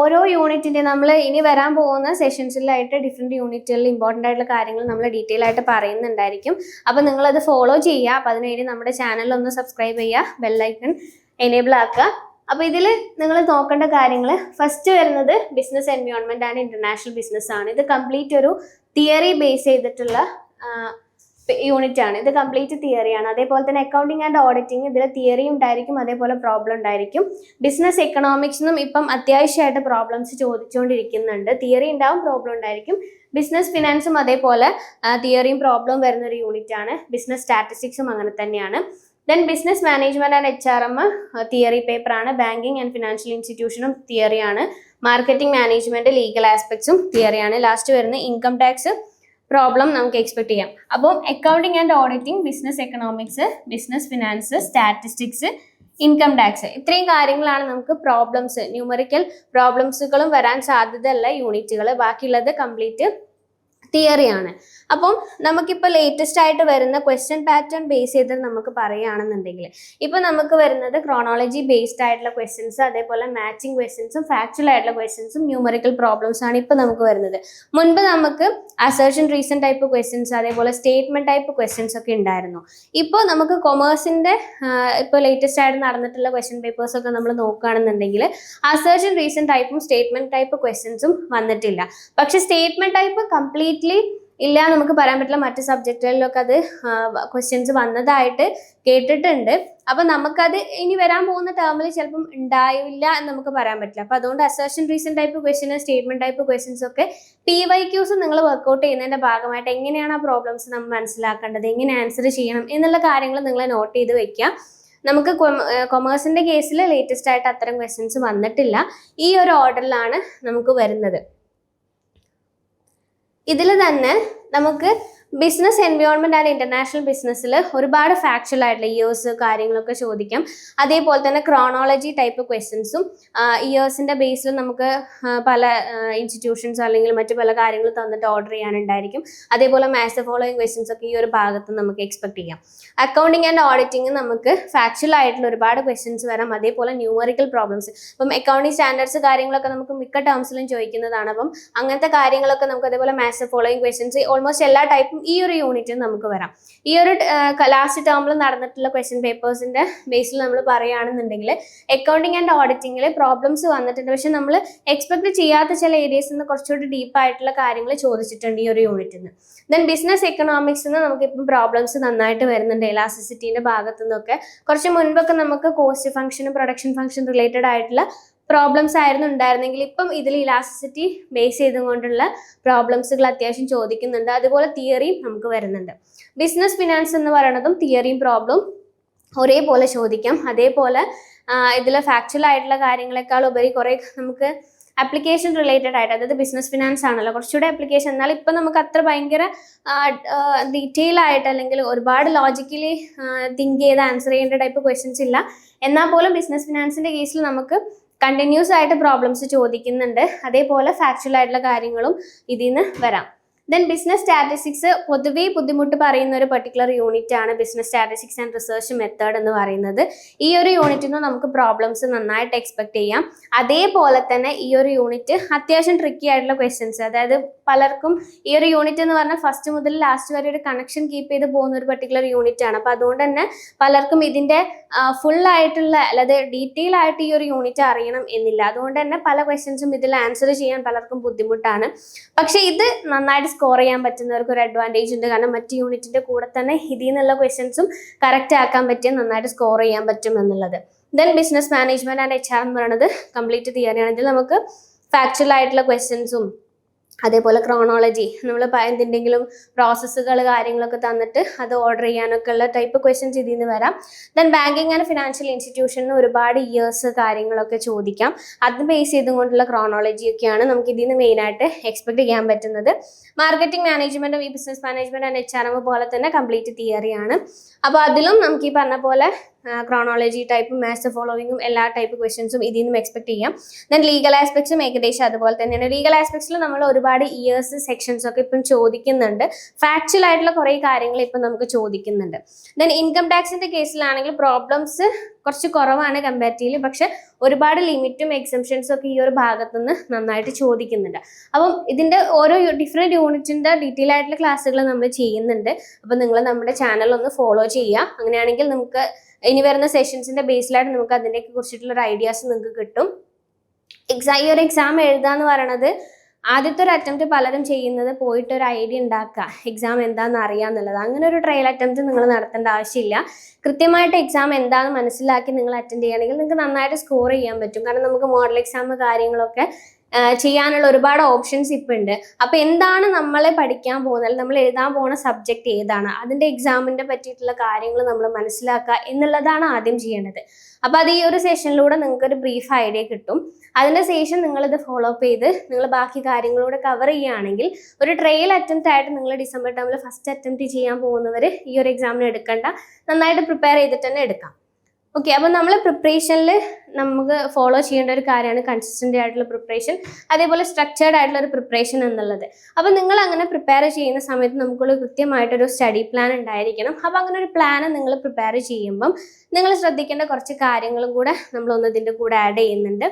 ഓരോ യൂണിറ്റിന്റെ നമ്മൾ ഇനി വരാൻ പോകുന്ന സെഷൻസിലായിട്ട് ഡിഫറെന്റ് യൂണിറ്റുകളിൽ ഇമ്പോർട്ടന്റ് ആയിട്ടുള്ള കാര്യങ്ങൾ നമ്മൾ ഡീറ്റെയിൽ ആയിട്ട് പറയുന്നുണ്ടായിരിക്കും. അപ്പോൾ നിങ്ങളത് ഫോളോ ചെയ്യുക. അപ്പോൾ അതിനുവേണ്ടി നമ്മുടെ ചാനൽ ഒന്ന് സബ്സ്ക്രൈബ് ചെയ്യുക. ബെല്ലൈക്കൺ എനേബിൾ ആക്കുക. അപ്പോൾ ഇതിൽ നിങ്ങൾ നോക്കേണ്ട കാര്യങ്ങൾ ഫസ്റ്റ് വരുന്നത് business environment and international business ആണ്. ഇത് കംപ്ലീറ്റ് ഒരു തിയറി ബേസ് ചെയ്തിട്ടുള്ള യൂണിറ്റ് ആണ്. ഇത് കംപ്ലീറ്റ് തിയറിയാണ് അതേപോലെ തന്നെ അക്കൗണ്ടിങ് ആൻഡ് ഓഡിറ്റിംഗ് ഇതിൽ തിയറി ഉണ്ടായിരിക്കും അതേപോലെ പ്രോബ്ലം ഉണ്ടായിരിക്കും. ബിസിനസ് എക്കണോമിക്സിനും ഇപ്പം അത്യാവശ്യമായിട്ട് പ്രോബ്ലംസ് ചോദിച്ചുകൊണ്ടിരിക്കുന്നുണ്ട് തിയറി ഉണ്ടാവും പ്രോബ്ലം ഉണ്ടായിരിക്കും. ബിസിനസ് ഫിനാൻസും അതേപോലെ തിയറിയും പ്രോബ്ലം വരുന്ന ഒരു യൂണിറ്റ് ആണ്. ബിസിനസ് സ്റ്റാറ്റിസ്റ്റിക്സും അങ്ങനെ തന്നെയാണ്. Then business management and H R M theory paper ആണ്. ബാങ്കിങ് ആൻഡ് ഫിനാൻഷ്യൽ ഇൻസ്റ്റിറ്റ്യൂഷനും തിയറിയാണ് മാർക്കറ്റിംഗ് മാനേജ്മെന്റ് ലീഗൽ ആസ്പെക്ട്സും തിയറിയാണ് ലാസ്റ്റ് വരുന്ന ഇൻകം ടാക്സ് പ്രോബ്ലം നമുക്ക് എക്സ്പെക്ട് ചെയ്യാം. അപ്പം accounting and auditing business economics business finance statistics income tax ഇത്രയും കാര്യങ്ങളാണ് നമുക്ക് പ്രോബ്ലംസ് ന്യൂമറിക്കൽ പ്രോബ്ലംസുകളും വരാൻ സാധ്യതയുള്ള യൂണിറ്റുകൾ ബാക്കിയുള്ളത് കംപ്ലീറ്റ് തിയറിയാണ് അപ്പം നമുക്കിപ്പോൾ ലേറ്റസ്റ്റ് ആയിട്ട് വരുന്ന ക്വസ്റ്റ്യൻ പാറ്റേൺ ബേസ് ചെയ്തിട്ട് നമുക്ക് പറയുകയാണെന്നുണ്ടെങ്കിൽ ഇപ്പം നമുക്ക് വരുന്നത് ക്രോണോളജി ബേസ്ഡ് ആയിട്ടുള്ള ക്വസ്റ്റ്യൻസ് അതേപോലെ മാച്ചിങ് ക്വസ്റ്റ്യൻസും ഫാക്ച്വൽ ആയിട്ടുള്ള ക്വസ്റ്റ്യൻസും ന്യൂമറിക്കൽ പ്രോബ്ലംസ് ആണ് ഇപ്പം നമുക്ക് വരുന്നത്. മുൻപ് നമുക്ക് അസേർഷൻ റീസൺ ടൈപ്പ് ക്വസ്റ്റ്യൻസ് അതേപോലെ സ്റ്റേറ്റ്മെന്റ് ടൈപ്പ് ക്വസ്റ്റ്യൻസ് ഒക്കെ ഉണ്ടായിരുന്നു. ഇപ്പോൾ നമുക്ക് കൊമേഴ്സിന്റെ ഇപ്പോൾ ലേറ്റസ്റ്റ് ആയിട്ട് നടന്നിട്ടുള്ള ക്വസ്റ്റ്യൻ പേപ്പേഴ്സ് ഒക്കെ നമ്മൾ നോക്കുകയാണെന്നുണ്ടെങ്കിൽ അസേർഷൻ റീസൺ ടൈപ്പും സ്റ്റേറ്റ്മെന്റ് ടൈപ്പ് ക്വസ്റ്റ്യൻസും വന്നിട്ടില്ല. പക്ഷേ സ്റ്റേറ്റ്മെന്റ് ടൈപ്പ് കംപ്ലീറ്റ്ലി ഇല്ല നമുക്ക് പറയാൻ പറ്റില്ല. മറ്റു സബ്ജക്റ്റുകളിലൊക്കെ അത് ക്വസ്റ്റ്യൻസ് വന്നതായിട്ട് കേട്ടിട്ടുണ്ട്. അപ്പൊ നമുക്കത് ഇനി വരാൻ പോകുന്ന ടേമിൽ ചിലപ്പം ഉണ്ടാവില്ല എന്ന് നമുക്ക് പറയാൻ പറ്റില്ല. അപ്പൊ അതുകൊണ്ട് assertion reason type question statement type questions ഒക്കെ പി വൈ ക്യൂസ് നിങ്ങൾ വർക്ക്ഔട്ട് ചെയ്യുന്നതിന്റെ ഭാഗമായിട്ട് എങ്ങനെയാണ് ആ പ്രോബ്ലംസ് നമ്മൾ മനസ്സിലാക്കേണ്ടത് എങ്ങനെ ആൻസർ ചെയ്യണം എന്നുള്ള കാര്യങ്ങൾ നിങ്ങൾ നോട്ട് ചെയ്ത് വെക്കുക നമുക്ക് കൊമേഴ്സിന്റെ കേസിൽ ലേറ്റസ്റ്റ് ആയിട്ട് അത്തരം ക്വസ്റ്റ്യൻസ് വന്നിട്ടില്ല. ഈ ഒരു ഓർഡറിലാണ് നമുക്ക് വരുന്നത്. ഇതിൽ തന്നെ നമുക്ക് ബിസിനസ് എൻവയോൺമെന്റ് ആൻഡ് ഇന്റർനാഷണൽ ബിസിനസ്സിൽ ഒരുപാട് ഫാക്ച്വൽ ആയിട്ടുള്ള ഇയേഴ്സ് കാര്യങ്ങളൊക്കെ ചോദിക്കാം. അതേപോലെ തന്നെ ക്രോണോളജി ടൈപ്പ് ക്വസ്റ്റ്യൻസും ഇയേഴ്സിന്റെ ബേസിൽ നമുക്ക് പല ഇൻസ്റ്റിറ്റ്യൂഷൻസ് അല്ലെങ്കിൽ മറ്റു പല കാര്യങ്ങൾ തന്നിട്ട് ഓർഡർ ചെയ്യാനുണ്ടായിരിക്കും. അതേപോലെ മാത്സ് ഫോളോയിങ് ക്വസ്റ്റ്യൻസ് ഒക്കെ ഈ ഒരു ഭാഗത്ത് നമുക്ക് എക്സ്പെക്ട് ചെയ്യാം. അക്കൗണ്ടിങ് ആൻഡ് ഓഡിറ്റിംഗ് നമുക്ക് ഫാക്ച്വൽ ആയിട്ടുള്ള ഒരുപാട് ക്വസ്റ്റ്യൻസ് വരാം. അതേപോലെ ന്യൂമറിക്കൽ പ്രോബ്ലംസ് ഇപ്പം അക്കൗണ്ടിങ് സ്റ്റാൻഡേർഡ്സ് കാര്യങ്ങളൊക്കെ നമുക്ക് മിക്ക ടേംസിലും ചോദിക്കുന്നതാണ്. അപ്പം അങ്ങനത്തെ കാര്യങ്ങളൊക്കെ നമുക്ക് അതേപോലെ മാത്സ് ഫോളോയിങ് ക്വസ്റ്റ്യൻസ് ഓൾമോസ്റ്റ് എല്ലാ ടൈപ്പും ഈ ഒരു യൂണിറ്റ് നമുക്ക് വരാം. ഈ ഒരു ലാസ്റ്റ് ടേമിൽ നടന്നിട്ടുള്ള ക്വസ്റ്റ്യൻ പേപ്പേഴ്സിന്റെ ബേസിൽ നമ്മൾ പറയുകയാണെന്നുണ്ടെങ്കിൽ അക്കൗണ്ടിങ് ആൻഡ് ഓഡിറ്റിംഗിൽ പ്രോബ്ലംസ് വന്നിട്ടുണ്ട്. പക്ഷെ നമ്മൾ എക്സ്പെക്ട് ചെയ്യാത്ത ചില ഏരിയസിൽ നിന്ന് കുറച്ചുകൂടി ഡീപ്പ് ആയിട്ടുള്ള കാര്യങ്ങൾ ചോദിച്ചിട്ടുണ്ട് ഈ ഒരു യൂണിറ്റിൽ നിന്ന് ദെൻ ബിസിനസ് എക്കണോമിക്സിൽ നിന്ന് നമുക്ക് ഇപ്പം പ്രോബ്ലംസ് നന്നായിട്ട് വരുന്നുണ്ട്. എലാസിസിറ്റിന്റെ ഭാഗത്തു നിന്നൊക്കെ. കുറച്ച് മുൻപൊക്കെ നമുക്ക് കോസ്റ്റ് ഫംഗ്ഷനും പ്രൊഡക്ഷൻ ഫംഗ്ഷൻ റിലേറ്റഡ് ആയിട്ടുള്ള പ്രോബ്ലംസ് ആയിരുന്നു ഉണ്ടായിരുന്നെങ്കിൽ ഇപ്പം ഇതിൽ ഇലാസ്റ്റിസിറ്റി ബേസ് ചെയ്തുകൊണ്ടുള്ള പ്രോബ്ലംസുകൾ അത്യാവശ്യം ചോദിക്കുന്നുണ്ട്. അതുപോലെ തിയറിയും നമുക്ക് വരുന്നുണ്ട്. ബിസിനസ് ഫിനാൻസ് എന്ന് പറയുന്നതും തിയറിയും പ്രോബ്ലം ഒരേപോലെ ചോദിക്കാം. അതേപോലെ ഇതിൽ ഫാക്ച്വൽ ആയിട്ടുള്ള കാര്യങ്ങളെക്കാൾ ഉപരി കുറേ നമുക്ക് അപ്ലിക്കേഷൻ റിലേറ്റഡ് ആയിട്ട് അതായത് ബിസിനസ് ഫിനാൻസ് ആണല്ലോ കുറച്ചുകൂടെ അപ്ലിക്കേഷൻ എന്നാൽ ഇപ്പം നമുക്ക് അത്ര ഭയങ്കര ഡീറ്റെയിൽ ആയിട്ട് അല്ലെങ്കിൽ ഒരുപാട് ലോജിക്കലി തിങ്ക് ചെയ്ത് ആൻസർ ചെയ്യേണ്ട ടൈപ്പ് ക്വസ്റ്റ്യൻസ് ഇല്ല. എന്നാൽ പോലും ബിസിനസ് ഫിനാൻസിന്റെ കേസിൽ നമുക്ക് കണ്ടിന്യൂസ് ആയിട്ട് പ്രോബ്ലംസ് ചോദിക്കുന്നുണ്ട്. അതേപോലെ ഫാക്ച്വൽ ആയിട്ടുള്ള കാര്യങ്ങളും ഇതിൽ നിന്ന് വരാം. ദെൻ ബിസിനസ് സ്റ്റാറ്റിസ്റ്റിക്സ് പൊതുവേ ബുദ്ധിമുട്ട് പറയുന്ന ഒരു പെർട്ടിക്കുലർ യൂണിറ്റ് ആണ് business statistics and research method എന്ന് പറയുന്നത്. ഈ ഒരു യൂണിറ്റിൽ നിന്ന് നമുക്ക് പ്രോബ്ലംസ് നന്നായിട്ട് എക്സ്പെക്ട് ചെയ്യാം. അതേപോലെ തന്നെ ഈ ഒരു യൂണിറ്റ് അത്യാവശ്യം ട്രിക്കി ആയിട്ടുള്ള ക്വസ്റ്റ്യൻസ് അതായത് പലർക്കും ഈ ഒരു യൂണിറ്റ് എന്ന് പറഞ്ഞാൽ ഫസ്റ്റ് മുതൽ ലാസ്റ്റ് വരെ ഒരു കണക്ഷൻ കീപ്പ് ചെയ്ത് പോകുന്ന ഒരു പെർട്ടിക്കുലർ യൂണിറ്റ് ആണ്. അപ്പോൾ അതുകൊണ്ട് തന്നെ പലർക്കും ഇതിന്റെ ഫുൾ ആയിട്ടുള്ള അല്ലാതെ ഡീറ്റെയിൽ ആയിട്ട് ഈ ഒരു യൂണിറ്റ് അറിയണം എന്നില്ല. അതുകൊണ്ട് തന്നെ പല ക്വസ്റ്റ്യൻസും ഇതിൽ ആൻസർ ചെയ്യാൻ പലർക്കും ബുദ്ധിമുട്ടാണ്. പക്ഷേ ഇത് നന്നായിട്ട് സ്കോർ ചെയ്യാൻ പറ്റുന്നവർക്ക് ഒരു അഡ്വാന്റേജ് ഉണ്ട്. കാരണം മറ്റ് യൂണിറ്റിന്റെ കൂടെ തന്നെ ഇതിൽ നിന്നുള്ള ക്വസ്റ്റ്യൻസും കറക്റ്റ് ആക്കാൻ പറ്റിയ നന്നായിട്ട് സ്കോർ ചെയ്യാൻ പറ്റും എന്നുള്ളത്. Then business management and H R എന്ന് പറയുന്നത് കംപ്ലീറ്റ് തിയറിയാണ് ഇതിൽ നമുക്ക് ഫാക്ച്വൽ ആയിട്ടുള്ള ക്വസ്റ്റ്യൻസും അതേപോലെ ക്രോണോളജി നമ്മൾ എന്തെങ്കിലും പ്രോസസ്സുകൾ കാര്യങ്ങളൊക്കെ തന്നിട്ട് അത് ഓർഡർ ചെയ്യാനൊക്കെ ഉള്ള ടൈപ്പ് ക്വസ്റ്റ്യൻസ് ഇതിൽ നിന്ന് വരാം. ദെൻ ബാങ്കിങ് ആൻഡ് ഫിനാൻഷ്യൽ ഇൻസ്റ്റിറ്റ്യൂഷനിൽ ഒരുപാട് ഇയേഴ്സ് കാര്യങ്ങളൊക്കെ ചോദിക്കാം. അത് ബേസ് ചെയ്തുകൊണ്ടുള്ള ക്രോണോളജി ഒക്കെയാണ് നമുക്ക് ഇതിൽ നിന്ന് മെയിനായിട്ട് എക്സ്പെക്ട് ചെയ്യാൻ പറ്റുന്നത്. മാർക്കറ്റിംഗ് മാനേജ്മെന്റും ഈ business management and H R M പോലെ തന്നെ കംപ്ലീറ്റ് തിയറിയാണ് അപ്പോൾ അതിലും നമുക്ക് ഈ പറഞ്ഞ പോലെ ക്രോണോളജി ടൈപ്പും മാത്സ് ഫോളോവിങ്ങും എല്ലാ ടൈപ്പ് ക്വസ്റ്റ്യൻസും ഇതിൽ നിന്നും എക്സ്പെക്ട് ചെയ്യാം. ദെൻ ലീഗൽ ആസ്പെക്ട്സും ഏകദേശം അതുപോലെ തന്നെയാണ്. ലീഗൽ ആസ്പെക്ട്സിൽ നമ്മൾ ഒരുപാട് ഇയേഴ്സ് സെക്ഷൻസ് ഒക്കെ ഇപ്പം ചോദിക്കുന്നുണ്ട്. ഫാക്ച്വൽ ആയിട്ടുള്ള കുറേ കാര്യങ്ങൾ ഇപ്പം നമുക്ക് ചോദിക്കുന്നുണ്ട്. ദെൻ ഇൻകം ടാക്സിന്റെ കേസിലാണെങ്കിൽ പ്രോബ്ലംസ് കുറച്ച് കുറവാണ് കമ്പാരിറ്റീവ്ലി പക്ഷെ ഒരുപാട് ലിമിറ്റും എക്സംഷൻസും ഒക്കെ ഈ ഒരു ഭാഗത്തു നിന്ന് നന്നായിട്ട് ചോദിക്കുന്നുണ്ട്. അപ്പം ഇതിന്റെ ഓരോ ഡിഫറെന്റ് യൂണിറ്റിന്റെ ഡീറ്റെയിൽ ആയിട്ടുള്ള ക്ലാസ്സുകൾ നമ്മൾ ചെയ്യുന്നുണ്ട്. അപ്പം നിങ്ങൾ നമ്മുടെ ചാനൽ ഒന്ന് ഫോളോ ചെയ്യുക. അങ്ങനെയാണെങ്കിൽ നമുക്ക് ഇനി വരുന്ന സെഷൻസിന്റെ ബേസിലായിട്ട് നമുക്ക് അതിനെ കുറിച്ചിട്ടുള്ള ഒരു ഐഡിയാസ് നിങ്ങൾക്ക് കിട്ടും. എക്സാം ഈ ഒരു എക്സാം എഴുതുക എന്ന് പറയണത് ആദ്യത്തെ ഒരു അറ്റംപ്റ്റ് പലരും ചെയ്യുന്നത് പോയിട്ട് ഒരു ഐഡിയ ഉണ്ടാക്കുക. എക്സാം എന്താണെന്ന് അറിയാന്നുള്ളത് അങ്ങനെ ഒരു ട്രയൽ അറ്റംപ്റ്റ് നിങ്ങൾ നടത്തേണ്ട ആവശ്യമില്ല. കൃത്യമായിട്ട് എക്സാം എന്താണെന്ന് മനസ്സിലാക്കി നിങ്ങൾ അറ്റൻഡ് ചെയ്യുകയാണെങ്കിൽ നിങ്ങൾക്ക് നന്നായിട്ട് സ്കോർ ചെയ്യാൻ പറ്റും. കാരണം നമുക്ക് മോഡൽ എക്സാം കാര്യങ്ങളൊക്കെ ചെയ്യാനുള്ള ഒരുപാട് ഓപ്ഷൻസ് ഇപ്പം ഉണ്ട് അപ്പൊ എന്താണ് നമ്മളെ പഠിക്കാൻ പോകുന്നത്? നമ്മൾ എഴുതാൻ പോകുന്ന സബ്ജക്റ്റ് ഏതാണ്? അതിന്റെ എക്സാമിന്റെ പറ്റിയിട്ടുള്ള കാര്യങ്ങൾ നമ്മൾ മനസ്സിലാക്കുക എന്നുള്ളതാണ് ആദ്യം ചെയ്യേണ്ടത്. അപ്പൊ അത് ഈ ഒരു സെഷനിലൂടെ നിങ്ങൾക്ക് ഒരു ബ്രീഫ് ഐഡിയ കിട്ടും. അതിന്റെ ശേഷം നിങ്ങൾ ഇത് ഫോളോ അപ്പ് ചെയ്ത് നിങ്ങൾ ബാക്കി കാര്യങ്ങളൂടെ കവർ ചെയ്യുകയാണെങ്കിൽ ഒരു ട്രയൽ അറ്റംപ്റ്റ് ആയിട്ട് നിങ്ങൾ ഡിസംബർ ടൈമിൽ ഫസ്റ്റ് അറ്റംപ്റ്റ് ചെയ്യാൻ പോകുന്നവർ ഈ ഒരു എക്സാമിന് എടുക്കേണ്ട. നന്നായിട്ട് പ്രിപ്പയർ ചെയ്തിട്ട് തന്നെ എടുക്കാം. ഓക്കെ അപ്പോൾ നമ്മൾ പ്രിപ്പറേഷനിൽ നമുക്ക് ഫോളോ ചെയ്യേണ്ട ഒരു കാര്യമാണ് കൺസിസ്റ്റന്റ് ആയിട്ടുള്ള പ്രിപ്പറേഷൻ അതേപോലെ സ്ട്രക്ചേർഡ് ആയിട്ടുള്ള ഒരു പ്രിപ്പറേഷൻ എന്നുള്ളത്. അപ്പോൾ നിങ്ങൾ അങ്ങനെ പ്രിപ്പയർ ചെയ്യുന്ന സമയത്ത് നമുക്കുള്ള കൃത്യമായിട്ടൊരു സ്റ്റഡി പ്ലാൻ ഉണ്ടായിരിക്കണം. അപ്പോൾ അങ്ങനെ ഒരു പ്ലാൻ നിങ്ങൾ പ്രിപ്പയർ ചെയ്യുമ്പം നിങ്ങൾ ശ്രദ്ധിക്കേണ്ട കുറച്ച് കാര്യങ്ങളും കൂടെ ഇതിന്റെ കൂടെ ആഡ് ചെയ്യുന്നുണ്ട്.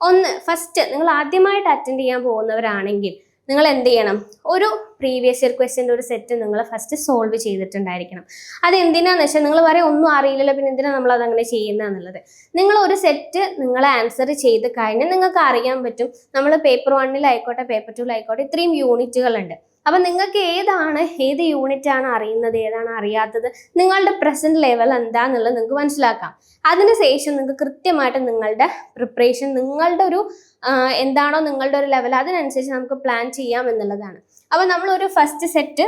ഒന്ന് ഫസ്റ്റ് നിങ്ങൾ ആദ്യമായിട്ട് അറ്റൻഡ് ചെയ്യാൻ പോകുന്നവരാണെങ്കിൽ നിങ്ങൾ എന്ത് ചെയ്യണം ഒരു പ്രീവിയസ് ഇയർ ക്വസ്റ്റ്യന്റെ ഒരു സെറ്റ് നിങ്ങൾ ഫസ്റ്റ് സോൾവ് ചെയ്തിട്ടുണ്ടായിരിക്കണം. അത് എന്തിനാന്ന് വെച്ചാൽ നിങ്ങൾ വരെ ഒന്നും അറിയില്ലല്ലോ പിന്നെ എന്തിനാണ് നമ്മൾ അതങ്ങനെ ചെയ്യുന്നതെന്നുള്ളത്. നിങ്ങൾ ഒരു സെറ്റ് നിങ്ങൾ ആൻസർ ചെയ്ത് കഴിഞ്ഞാൽ നിങ്ങൾക്ക് അറിയാൻ പറ്റും നമ്മൾ പേപ്പർ വണ്ണിലായിക്കോട്ടെ പേപ്പർ ടൂലായിക്കോട്ടെ ഇത്രയും യൂണിറ്റുകളുണ്ട് അപ്പം നിങ്ങൾക്ക് ഏതാണ് ഏത് യൂണിറ്റ് ആണ് അറിയുന്നത് ഏതാണ് അറിയാത്തത്? നിങ്ങളുടെ പ്രസന്റ് ലെവൽ എന്താണെന്നുള്ളത് നിങ്ങൾക്ക് മനസ്സിലാക്കാം. അതിനുശേഷം നിങ്ങൾക്ക് കൃത്യമായിട്ട് നിങ്ങളുടെ പ്രിപ്പറേഷൻ നിങ്ങളുടെ ഒരു എന്താണോ നിങ്ങളുടെ ഒരു ലെവൽ അതിനനുസരിച്ച് നമുക്ക് പ്ലാൻ ചെയ്യാം എന്നുള്ളതാണ്. അപ്പോൾ നമ്മൾ ഒരു ഫസ്റ്റ് സെറ്റ്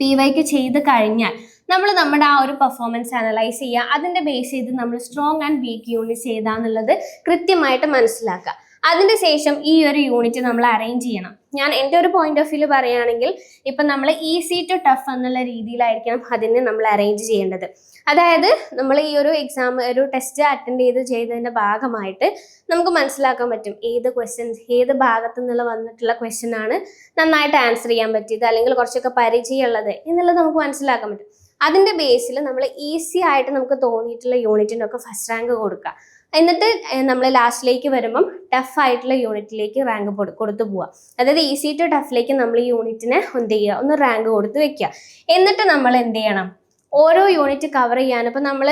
പി വൈക്ക് ചെയ്ത് കഴിഞ്ഞാൽ നമ്മൾ നമ്മുടെ ആ ഒരു പെർഫോമൻസ് അനലൈസ് ചെയ്യുക. അതിന്റെ ബേസ് ചെയ്ത് നമ്മൾ സ്ട്രോങ് ആൻഡ് വീക്ക് യൂണിറ്റ് ചെയ്താന്നുള്ളത് കൃത്യമായിട്ട് മനസ്സിലാക്കുക. അതിന് ശേഷം ഈ ഒരു യൂണിറ്റ് നമ്മൾ അറേഞ്ച് ചെയ്യണം. ഞാൻ എന്റെ ഒരു പോയിന്റ് ഓഫ് വ്യൂ പറയുകയാണെങ്കിൽ ഇപ്പം നമ്മൾ ഈസി ടു ടഫ് എന്നുള്ള രീതിയിലായിരിക്കണം അതിനെ നമ്മൾ അറേഞ്ച് ചെയ്യേണ്ടത്. അതായത് നമ്മൾ ഈ ഒരു എക്സാം ഒരു ടെസ്റ്റ് അറ്റൻഡ് ചെയ്ത് ചെയ്തതിന്റെ ഭാഗമായിട്ട് നമുക്ക് മനസ്സിലാക്കാൻ പറ്റും ഏത് ക്വസ്റ്റ്യൻസ് ഏത് ഭാഗത്തു നിന്നുള്ള വന്നിട്ടുള്ള ക്വസ്റ്റ്യൻ ആണ് നന്നായിട്ട് ആൻസർ ചെയ്യാൻ പറ്റിയത് അല്ലെങ്കിൽ കുറച്ചൊക്കെ പരിചയമുള്ളത് എന്നുള്ളത് നമുക്ക് മനസ്സിലാക്കാൻ പറ്റും. അതിന്റെ ബേസിൽ നമ്മൾ ഈസി ആയിട്ട് നമുക്ക് തോന്നിയിട്ടുള്ള യൂണിറ്റിനൊക്കെ ഫസ്റ്റ് റാങ്ക് കൊടുക്കുക. എന്നിട്ട് നമ്മൾ ലാസ്റ്റിലേക്ക് വരുമ്പം ടഫ് ആയിട്ടുള്ള യൂണിറ്റിലേക്ക് റാങ്ക് കൊടുത്തു പോവുക അതായത് ഈസി ടു ടഫിലേക്ക് നമ്മൾ ഈ യൂണിറ്റിനെ എന്ത് ചെയ്യുക? ഒന്ന് റാങ്ക് കൊടുത്ത് വെക്കുക. എന്നിട്ട് നമ്മൾ എന്ത് ചെയ്യണം? ഓരോ യൂണിറ്റ് കവർ ചെയ്യാൻ. ഇപ്പം നമ്മൾ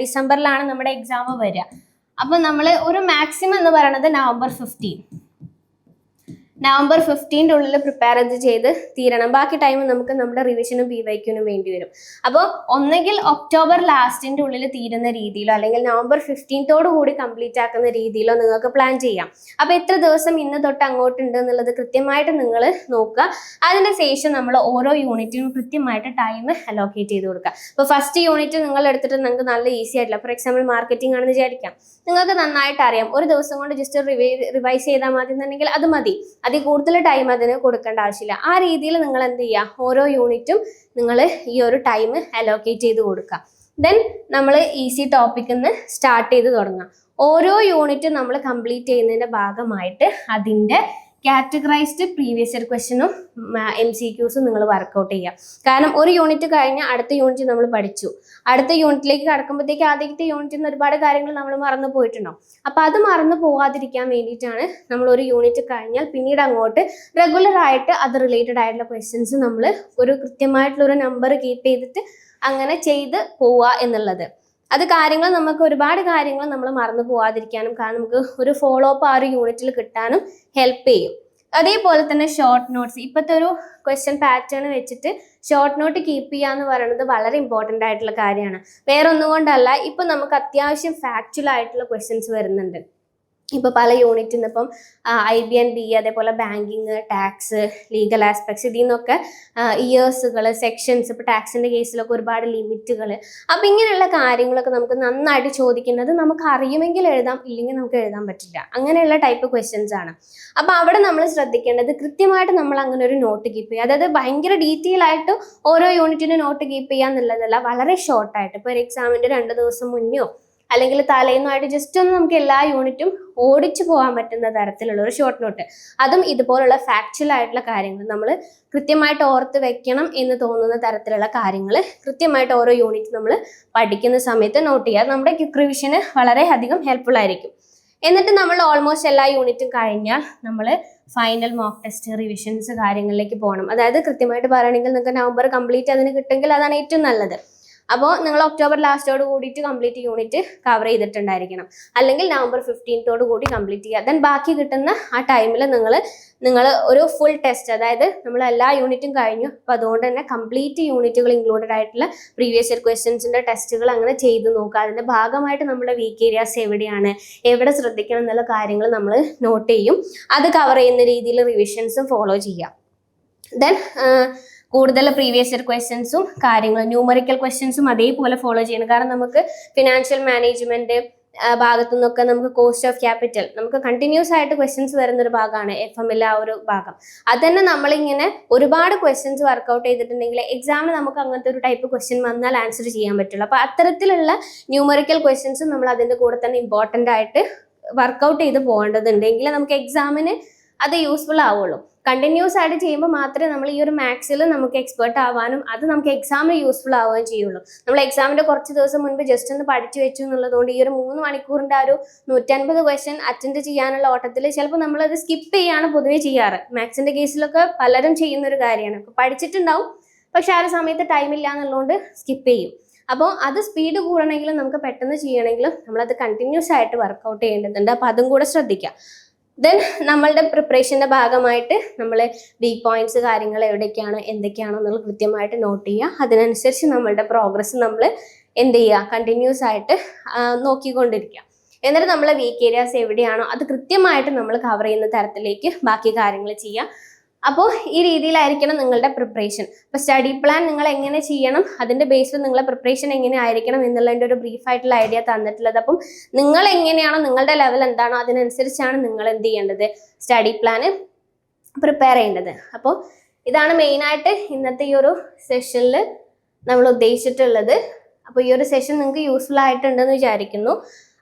ഡിസംബറിലാണ് നമ്മുടെ എക്സാം വരിക. അപ്പം നമ്മൾ ഒരു മാക്സിമം എന്ന് പറയുന്നത് നവംബർ ഫിഫ്റ്റീൻ നവംബർ ഫിഫ്റ്റീന്റെ ഉള്ളിൽ പ്രിപ്പയർ ചെയ്ത് ചെയ്ത് തീരണം. ബാക്കി ടൈം നമുക്ക് നമ്മുടെ റിവിഷനും പി വൈക്കിനും വേണ്ടി വരും. അപ്പോൾ ഒന്നെങ്കിൽ ഒക്ടോബർ ലാസ്റ്റിന്റെ ഉള്ളിൽ തീരുന്ന രീതിയിലോ അല്ലെങ്കിൽ നവംബർ ഫിഫ്റ്റീൻത്തോടു കൂടി കംപ്ലീറ്റ് ആക്കുന്ന രീതിയിലോ നിങ്ങൾക്ക് പ്ലാൻ ചെയ്യാം. അപ്പോൾ എത്ര ദിവസം ഇന്ന് തൊട്ട് അങ്ങോട്ടുണ്ട് എന്നുള്ളത് കൃത്യമായിട്ട് നിങ്ങൾ നോക്കുക. അതിന് ശേഷം നമ്മൾ ഓരോ യൂണിറ്റിനും കൃത്യമായിട്ട് ടൈം അലോക്കേറ്റ് ചെയ്ത് കൊടുക്കുക. അപ്പോൾ ഫസ്റ്റ് യൂണിറ്റ് നിങ്ങൾ എടുത്തിട്ട് നിങ്ങൾക്ക് നല്ല ഈസി ആയിട്ടില്ല ഫോർ എക്സാമ്പിൾ മാർക്കറ്റിംഗ് ആണെന്ന് വിചാരിക്കാം. നിങ്ങൾക്ക് നന്നായിട്ട് അറിയാം. ഒരു ദിവസം കൊണ്ട് ജസ്റ്റ് റിവൈ റിവൈസ് ചെയ്താൽ മതി എന്നുണ്ടെങ്കിൽ അത് മതി. അതിൽ കൂടുതൽ ടൈം അതിന് കൊടുക്കേണ്ട ആവശ്യമില്ല. ആ രീതിയിൽ നിങ്ങൾ എന്ത് ചെയ്യുക? ഓരോ യൂണിറ്റും നിങ്ങൾ ഈ ഒരു ടൈം അലോക്കേറ്റ് ചെയ്ത് കൊടുക്കുക. ദെൻ നമ്മൾ ഈസി ടോപ്പിക്കിൽ നിന്ന് സ്റ്റാർട്ട് ചെയ്ത് തുടങ്ങാം. ഓരോ യൂണിറ്റും നമ്മൾ കംപ്ലീറ്റ് ചെയ്യുന്നതിന്റെ ഭാഗമായിട്ട് അതിന്റെ കാറ്റഗറൈസ്ഡ് പ്രീവിയസ് ഇയർ ക്വസ്റ്റനും എം സി ക്യൂസും നിങ്ങൾ വർക്കൗട്ട് ചെയ്യുക കാരണം ഒരു യൂണിറ്റ് കഴിഞ്ഞ് അടുത്ത യൂണിറ്റ് നമ്മൾ പഠിച്ചു. അടുത്ത യൂണിറ്റിലേക്ക് കടക്കുമ്പോഴത്തേക്ക് ആദ്യത്തെ യൂണിറ്റിൽ നിന്ന് ഒരുപാട് കാര്യങ്ങൾ നമ്മൾ മറന്നു പോയിട്ടുണ്ടാവും അപ്പം അത് മറന്നു പോകാതിരിക്കാൻ വേണ്ടിയിട്ടാണ് നമ്മൾ ഒരു യൂണിറ്റ് കഴിഞ്ഞാൽ പിന്നീട് അങ്ങോട്ട് റെഗുലർ ആയിട്ട് അത് റിലേറ്റഡ് ആയിട്ടുള്ള ക്വസ്റ്റ്യൻസ് നമ്മൾ ഒരു കൃത്യമായിട്ടുള്ള ഒരു നമ്പർ കീപ്പ് ചെയ്തിട്ട് അങ്ങനെ ചെയ്ത് പോവുക എന്നുള്ളത്. അത് കാര്യങ്ങൾ നമുക്ക് ഒരുപാട് കാര്യങ്ങൾ നമ്മൾ മറന്നു പോവാതിരിക്കാനും കാരണം നമുക്ക് ഒരു ഫോളോ അപ്പ് ആ ഒരു യൂണിറ്റിൽ കിട്ടാനും ഹെൽപ്പ് ചെയ്യും. അതേപോലെ തന്നെ ഷോർട്ട് നോട്ട്സ് ഇപ്പോഴത്തെ ഒരു ക്വസ്റ്റ്യൻ പാറ്റേൺ വെച്ചിട്ട് ഷോർട്ട് നോട്ട് കീപ്പ് ചെയ്യുക എന്ന് പറയുന്നത് വളരെ ഇമ്പോർട്ടന്റ് ആയിട്ടുള്ള കാര്യമാണ്. വേറെ ഒന്നുകൊണ്ടല്ല ഇപ്പം നമുക്ക് അത്യാവശ്യം ഫാക്ച്വൽ ആയിട്ടുള്ള ക്വസ്റ്റ്യൻസ് വരുന്നുണ്ട്. ഇപ്പോൾ പല യൂണിറ്റിൽ നിന്ന് ഇപ്പം ഐ ബി ആൻഡ് ബി അതേപോലെ ബാങ്കിങ് ടാക്സ് ലീഗൽ ആസ്പെക്ട്സ് ഇതിൽ നിന്നൊക്കെ ഇയേഴ്സുകൾ സെക്ഷൻസ് ഇപ്പോൾ ടാക്സിന്റെ കേസിലൊക്കെ ഒരുപാട് ലിമിറ്റുകൾ അപ്പം ഇങ്ങനെയുള്ള കാര്യങ്ങളൊക്കെ നമുക്ക് നന്നായിട്ട് ചോദിക്കുന്നത് നമുക്ക് അറിയുമെങ്കിൽ എഴുതാം ഇല്ലെങ്കിൽ നമുക്ക് എഴുതാൻ പറ്റില്ല. അങ്ങനെയുള്ള ടൈപ്പ് ക്വസ്റ്റ്യൻസ് ആണ്. അപ്പോൾ അവിടെ നമ്മൾ ശ്രദ്ധിക്കേണ്ടത് കൃത്യമായിട്ട് നമ്മൾ അങ്ങനെ ഒരു നോട്ട് കീപ്പ് ചെയ്യുക. അതായത് ഭയങ്കര ഡീറ്റെയിൽ ആയിട്ട് ഓരോ യൂണിറ്റിനും നോട്ട് കീപ്പ് ചെയ്യുക എന്നുള്ളതല്ല വളരെ ഷോർട്ടായിട്ട് ഇപ്പോൾ ഒരു എക്സാമിന്റെ രണ്ട് ദിവസം മുന്നെയോ അല്ലെങ്കിൽ തലേന്നുമായിട്ട് ജസ്റ്റ് ഒന്ന് നമുക്ക് എല്ലാ യൂണിറ്റും ഓടിച്ചു പോകാൻ പറ്റുന്ന തരത്തിലുള്ള ഒരു ഷോർട്ട് നോട്ട് അതും ഇതുപോലുള്ള ഫാക്ച്വൽ ആയിട്ടുള്ള കാര്യങ്ങൾ നമ്മൾ കൃത്യമായിട്ട് ഓർത്ത് വെക്കണം എന്ന് തോന്നുന്ന തരത്തിലുള്ള കാര്യങ്ങൾ കൃത്യമായിട്ട് ഓരോ യൂണിറ്റ് നമ്മൾ പഠിക്കുന്ന സമയത്ത് നോട്ട് ചെയ്യുക. നമ്മുടെ ക്യുക്ക് റിവിഷന് വളരെ അധികം ഹെൽപ്ഫുൾ ആയിരിക്കും. എന്നിട്ട് നമ്മൾ ഓൾമോസ്റ്റ് എല്ലാ യൂണിറ്റും കഴിഞ്ഞാൽ നമ്മൾ ഫൈനൽ മോക്ക് ടെസ്റ്റ് റിവിഷൻസ് കാര്യങ്ങളിലേക്ക് പോകണം. അതായത് കൃത്യമായിട്ട് പറയുകയാണെങ്കിൽ നിങ്ങൾക്ക് നവംബർ കംപ്ലീറ്റ് അതിന് കിട്ടുമെങ്കിൽ അതാണ് ഏറ്റവും നല്ലത്. അപ്പോൾ നിങ്ങൾ ഒക്ടോബർ ലാസ്റ്റോട് കൂടിയിട്ട് കംപ്ലീറ്റ് യൂണിറ്റ് കവർ ചെയ്തിട്ടുണ്ടായിരിക്കണം. അല്ലെങ്കിൽ നവംബർ ഫിഫ്റ്റീൻത്തോട് കൂടി കംപ്ലീറ്റ് ചെയ്യുക. ദെൻ ബാക്കി കിട്ടുന്ന ആ ടൈമിൽ നിങ്ങൾ നിങ്ങൾ ഒരു ഫുൾ ടെസ്റ്റ് അതായത് നമ്മൾ എല്ലാ യൂണിറ്റും കഴിഞ്ഞു. അപ്പോൾ അതുകൊണ്ട് തന്നെ കംപ്ലീറ്റ് യൂണിറ്റുകൾ ഇൻക്ലൂഡഡ് ആയിട്ടുള്ള പ്രീവിയസ് ഇയർ ക്വസ്റ്റ്യൻസിന്റെ ടെസ്റ്റുകൾ അങ്ങനെ ചെയ്ത് നോക്കുക. അതിന്റെ ഭാഗമായിട്ട് നമ്മുടെ വീക്ക് ഏരിയാസ് എവിടെയാണ്? എവിടെ ശ്രദ്ധിക്കണം എന്നുള്ള കാര്യങ്ങൾ നമ്മൾ നോട്ട് ചെയ്യും. അത് കവർ ചെയ്യുന്ന രീതിയിൽ റിവിഷൻസ് ഫോളോ ചെയ്യാം ദെൻ കൂടുതൽ പ്രീവിയസ് ഇയർ ക്വസ്റ്റ്യൻസും കാര്യങ്ങളും ന്യൂമറിക്കൽ ക്വസ്റ്റ്യൻസും അതേപോലെ ഫോളോ ചെയ്യണം. കാരണം നമുക്ക് ഫിനാൻഷ്യൽ മാനേജ്മെന്റ് ഭാഗത്തു നിന്നൊക്കെ നമുക്ക് കോസ്റ്റ് ഓഫ് ക്യാപിറ്റൽ നമുക്ക് കണ്ടിന്യൂസ് ആയിട്ട് ക്വസ്റ്റ്യൻസ് വരുന്ന ഒരു ഭാഗമാണ് എഫ് എം ആ ഒരു ഭാഗം. അത് തന്നെ നമ്മളിങ്ങനെ ഒരുപാട് ക്വസ്റ്റ്യൻസ് വർക്കൗട്ട് ചെയ്തിട്ടുണ്ടെങ്കിൽ എക്സാമിന് നമുക്ക് അങ്ങനത്തെ ഒരു ടൈപ്പ് ക്വസ്റ്റ്യൻ വന്നാൽ ആൻസർ ചെയ്യാൻ പറ്റുള്ളൂ. അപ്പോൾ അത്തരത്തിലുള്ള ന്യൂമറിക്കൽ ക്വസ്റ്റ്യൻസും നമ്മൾ അതിന്റെ കൂടെ തന്നെ ഇമ്പോർട്ടന്റ് ആയിട്ട് വർക്കൗട്ട് ചെയ്ത് പോകേണ്ടതുണ്ട്. എങ്കിലേ നമുക്ക് എക്സാമിന് അത് യൂസ്ഫുൾ ആവുള്ളൂ. കണ്ടിന്യൂസ് ആയിട്ട് ചെയ്യുമ്പോൾ മാത്രമേ നമ്മൾ ഈ ഒരു മാത്സിൽ നമുക്ക് എക്സ്പേർട്ട് ആവാനും അത് നമുക്ക് എക്സാമിന് യൂസ്ഫുൾ ആവുകയും ചെയ്യുള്ളൂ. നമ്മൾ എക്സാമിന്റെ കുറച്ച് ദിവസം മുൻപ് ജസ്റ്റ് ഒന്ന് പഠിച്ചു വെച്ചു എന്നുള്ളതുകൊണ്ട് ഈ ഒരു മൂന്ന് മണിക്കൂറിന്റെ ആ ഒരു നൂറ്റൻപത് ക്വസ്റ്റ്യൻ അറ്റൻഡ് ചെയ്യാനുള്ള ഓട്ടത്തിൽ ചിലപ്പോൾ നമ്മളത് സ്കിപ്പ് ചെയ്യാണ് പൊതുവേ ചെയ്യാറ്. മാത്സിന്റെ കേസിലൊക്കെ പലരും ചെയ്യുന്ന ഒരു കാര്യമാണ്. അപ്പോൾ പഠിച്ചിട്ടുണ്ടാവും പക്ഷെ ആ സമയത്ത് ടൈം ഇല്ല എന്നുള്ളതുകൊണ്ട് സ്കിപ്പ് ചെയ്യും. അപ്പോൾ അത് സ്പീഡ് കൂടണമെങ്കിലും നമുക്ക് പെട്ടെന്ന് ചെയ്യണമെങ്കിലും നമ്മളത് കണ്ടിന്യൂസ് ആയിട്ട് വർക്കൗട്ട് ചെയ്യേണ്ടതുണ്ട്. അപ്പോൾ അതും കൂടെ ശ്രദ്ധിക്കാം. ദെൻ നമ്മളുടെ പ്രിപ്പറേഷന്റെ ഭാഗമായിട്ട് നമ്മൾ വീക്ക് പോയിന്റ്സ് കാര്യങ്ങൾ എവിടെയൊക്കെയാണ് എന്തൊക്കെയാണോ എന്നുള്ളത് കൃത്യമായിട്ട് നോട്ട് ചെയ്യുക. അതിനനുസരിച്ച് നമ്മളുടെ പ്രോഗ്രസ് നമ്മൾ എന്ത് ചെയ്യുക? കണ്ടിന്യൂസ് ആയിട്ട് നോക്കിക്കൊണ്ടിരിക്കുക. എന്നിട്ട് നമ്മളെ വീക്ക് ഏരിയാസ് എവിടെയാണോ അത് കൃത്യമായിട്ട് നമ്മൾ കവർ ചെയ്യുന്ന തരത്തിലേക്ക് ബാക്കി കാര്യങ്ങൾ ചെയ്യുക. അപ്പോൾ ഈ രീതിയിലായിരിക്കണം നിങ്ങളുടെ പ്രിപ്പറേഷൻ അപ്പോൾ സ്റ്റഡി പ്ലാൻ നിങ്ങൾ എങ്ങനെ ചെയ്യണം അതിന്റെ ബേസിൽ നിങ്ങളുടെ പ്രിപ്പറേഷൻ എങ്ങനെ ആയിരിക്കണം എന്നുള്ളതിന്റെ ഒരു ബ്രീഫ് ആയിട്ടുള്ള ഐഡിയ തന്നിട്ടുള്ളത്. അപ്പം നിങ്ങൾ എങ്ങനെയാണോ നിങ്ങളുടെ ലെവൽ എന്താണോ അതിനനുസരിച്ചാണ് നിങ്ങൾ എന്ത് ചെയ്യേണ്ടത്? സ്റ്റഡി പ്ലാന് പ്രിപ്പയർ ചെയ്യേണ്ടത്. അപ്പോൾ ഇതാണ് മെയിനായിട്ട് ഇന്നത്തെ ഈ ഒരു സെഷനിൽ നമ്മൾ ഉദ്ദേശിച്ചിട്ടുള്ളത്. അപ്പോൾ ഈ ഒരു സെഷൻ നിങ്ങൾക്ക് യൂസ്ഫുൾ ആയിട്ടുണ്ടെന്ന് വിചാരിക്കുന്നു.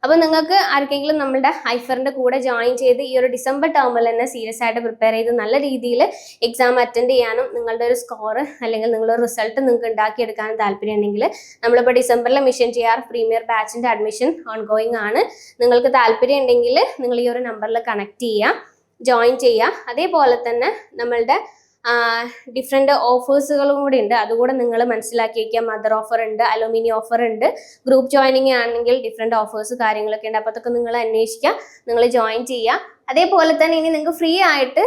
അപ്പോൾ നിങ്ങൾക്ക് ആർക്കെങ്കിലും നമ്മുടെ ഹൈഫറിന്റെ കൂടെ ജോയിൻ ചെയ്ത് ഈ ഒരു ഡിസംബർ ടേമിൽ തന്നെ സീരിയസ് ആയിട്ട് പ്രിപ്പയർ ചെയ്ത് നല്ല രീതിയിൽ എക്സാം അറ്റൻഡ് ചെയ്യാനും നിങ്ങളുടെ ഒരു സ്കോർ അല്ലെങ്കിൽ നിങ്ങളുടെ റിസൾട്ട് നിങ്ങൾക്ക് ഉണ്ടാക്കിയെടുക്കാനും താല്പര്യം ഉണ്ടെങ്കിൽ നമ്മളിപ്പോൾ ഡിസംബറിലെ മിഷൻ ജി ആർ പ്രീമിയർ ബാച്ചിന്റെ അഡ്മിഷൻ ഓൺ ഗോയിങ് ആണ്. നിങ്ങൾക്ക് താല്പര്യം ഉണ്ടെങ്കിൽ നിങ്ങൾ ഈ ഒരു നമ്പറിൽ കണക്ട് ചെയ്യുക ജോയിൻ ചെയ്യുക. അതേപോലെ തന്നെ നമ്മളുടെ ഡിഫറെന്റ് ഓഫേഴ്സുകളും കൂടി ഉണ്ട്. അതുകൂടെ നിങ്ങൾ മനസ്സിലാക്കി വയ്ക്കുക മദർ ഓഫർ ഉണ്ട് അലുമിനി ഓഫർ ഉണ്ട്. ഗ്രൂപ്പ് ജോയിനിങ് ആണെങ്കിൽ ഡിഫറെന്റ് ഓഫേഴ്സ് കാര്യങ്ങളൊക്കെ ഉണ്ട്. അപ്പോൾ അതൊക്കെ നിങ്ങൾ അന്വേഷിക്കുക നിങ്ങൾ ജോയിൻ ചെയ്യുക. അതേപോലെ തന്നെ ഇനി നിങ്ങൾക്ക് ഫ്രീ ആയിട്ട്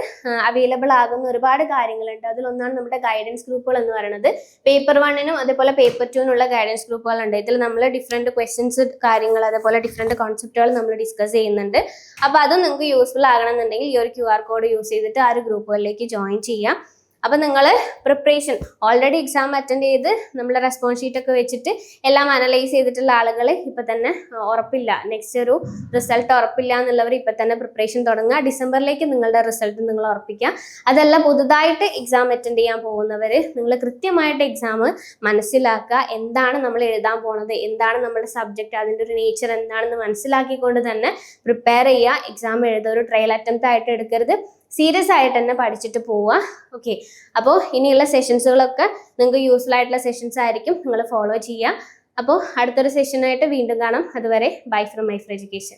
അവൈലബിൾ ആകുന്ന ഒരുപാട് കാര്യങ്ങളുണ്ട്. അതിലൊന്നാണ് നമ്മുടെ ഗൈഡൻസ് ഗ്രൂപ്പുകൾ എന്ന് പറയുന്നത്. പേപ്പർ വണ്ണിനും അതേപോലെ പേപ്പർ ടുവിനുള്ള ഗൈഡൻസ് ഗ്രൂപ്പുകളുണ്ട് ഇതിൽ നമ്മൾ ഡിഫറെന്റ് ക്വസ്റ്റ്യൻസ് കാര്യങ്ങൾ അതേപോലെ ഡിഫറെന്റ് കോൺസെപ്റ്റുകൾ നമ്മൾ ഡിസ്കസ് ചെയ്യുന്നുണ്ട്. അപ്പോൾ അതും നിങ്ങൾക്ക് യൂസ്ഫുൾ ആകണമെന്നുണ്ടെങ്കിൽ ഈ ഒരു ക്യു ആർ കോഡ് യൂസ് ചെയ്തിട്ട് ആ ഒരു ഗ്രൂപ്പുകളിലേക്ക് ജോയിൻ ചെയ്യാം. അപ്പം നിങ്ങൾ പ്രിപ്പറേഷൻ ഓൾറെഡി എക്സാം അറ്റൻഡ് ചെയ്ത് നമ്മൾ റെസ്പോൺസ് ഷീറ്റ് ഒക്കെ വെച്ചിട്ട് എല്ലാം അനലൈസ് ചെയ്തിട്ടുള്ള ആളുകൾ ഇപ്പം തന്നെ ഉറപ്പില്ല. നെക്സ്റ്റ് ഒരു റിസൾട്ട് ഉറപ്പില്ല എന്നുള്ളവർ ഇപ്പം തന്നെ പ്രിപ്പറേഷൻ തുടങ്ങുക. ഡിസംബറിലേക്ക് നിങ്ങളുടെ റിസൾട്ട് നിങ്ങൾ ഉറപ്പിക്കുക. അതല്ല പുതുതായിട്ട് എക്സാം അറ്റൻഡ് ചെയ്യാൻ പോകുന്നവർ നിങ്ങൾ കൃത്യമായിട്ട് എക്സാം മനസ്സിലാക്കുക. എന്താണ് നമ്മൾ എഴുതാൻ പോണത്? എന്താണ് നമ്മുടെ സബ്ജക്റ്റ് അതിന്റെ ഒരു നേച്ചർ എന്താണെന്ന് മനസ്സിലാക്കിക്കൊണ്ട് തന്നെ പ്രിപ്പയർ ചെയ്യുക. എക്സാം എഴുതുക. ഒരു ട്രയൽ അറ്റംപ്റ്റ് ആയിട്ട് എടുക്കരുത്. സീരിയസ് ആയിട്ട് തന്നെ പഠിച്ചിട്ട് പോവുക ഓക്കെ അപ്പോൾ ഇനിയുള്ള സെഷൻസുകളൊക്കെ നിങ്ങൾക്ക് യൂസ്ഫുൾ ആയിട്ടുള്ള സെഷൻസ് ആയിരിക്കും. നിങ്ങൾ ഫോളോ ചെയ്യുക അപ്പോൾ അടുത്തൊരു സെഷനായിട്ട് വീണ്ടും കാണാം. അതുവരെ bye from my from education